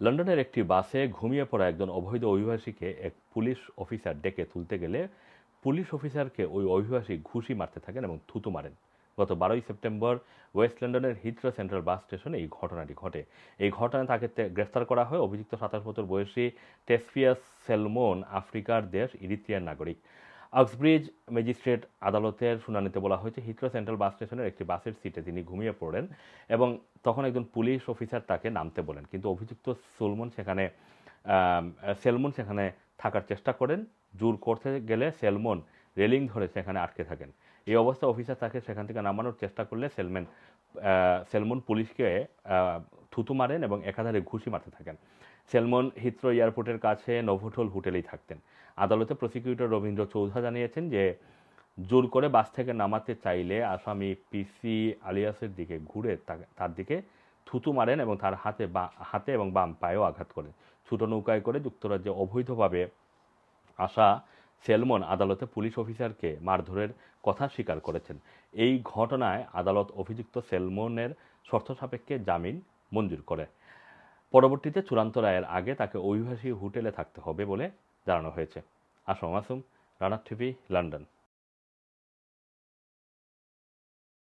লন্ডনের একটি বাসে ঘুমিয়ে পড়া একজন অবৈধ অভিবাসীকে এক পুলিশ অফিসার ডেকে তুলতে গেলে পুলিশ অফিসারকে ওই অভিবাসী ঘুষি মারতে থাকেন এবং থুতু মারেন। গত বারোই সেপ্টেম্বর ওয়েস্ট লন্ডনের হিথ্রো সেন্ট্রাল বাস স্টেশনে এই ঘটনাটি ঘটে। এই ঘটনায় তাকে গ্রেফতার করা হয় অভিযুক্ত সাতাশ বছর বয়সী টেসফিয়াস সেলমন, আফ্রিকার দেশ ইরিত্রিয়ার নাগরিক। অক্সব্রিজ ম্যাজিস্ট্রেট আদালতের শুনানিতে বলা হয়েছে, হিথ্রো সেন্ট্রাল বাস স্টেশনের একটি বাসের সিটে তিনি ঘুমিয়ে পড়েন এবং তখন একজন পুলিশ অফিসার তাকে নামতে বলেন। কিন্তু অভিযুক্ত সুলমন সেখানে সেলমন সেখানে থাকার চেষ্টা করেন। জোর করতে গেলে সেলমন রেলিং ধরে সেখানে আটকে থাকেন। এই অবস্থায় অফিসার তাকে সেখান থেকে নামানোর চেষ্টা করলে সেলমেন সেলমন পুলিশকে থুতু মারেন এবং একাধারে ঘুষি মারতে থাকেন। সেলমন হিথ্রো এয়ারপোর্টের কাছে নভোটল হোটেলেই থাকতেন। আদালতে প্রসিকিউটর রবীন্দ্র চৌধা জানিয়েছেন যে, জোর করে বাস থেকে নামাতে চাইলে আসামি পিসি আলিয়াসের দিকে ঘুরে তার দিকে থুতু মারেন এবং তার হাতে বা হাতে এবং বাম পায়েও আঘাত করেন। ছোটো নৌকায় করে যুক্তরাজ্যে অবৈধভাবে আসা সেলমন আদালতে পুলিশ অফিসারকে মারধরের কথা স্বীকার করেছেন। এই ঘটনায় আদালত অভিযুক্ত সেলমনের শর্ত সাপেক্ষে জামিন মঞ্জুর করে। পরবর্তীতে চূড়ান্ত রায়ের আগে তাকে অভিবাসী হোটেলে থাকতে হবে বলে জানানো হয়েছে। আসম মাসুম রানার টিভি, লন্ডন।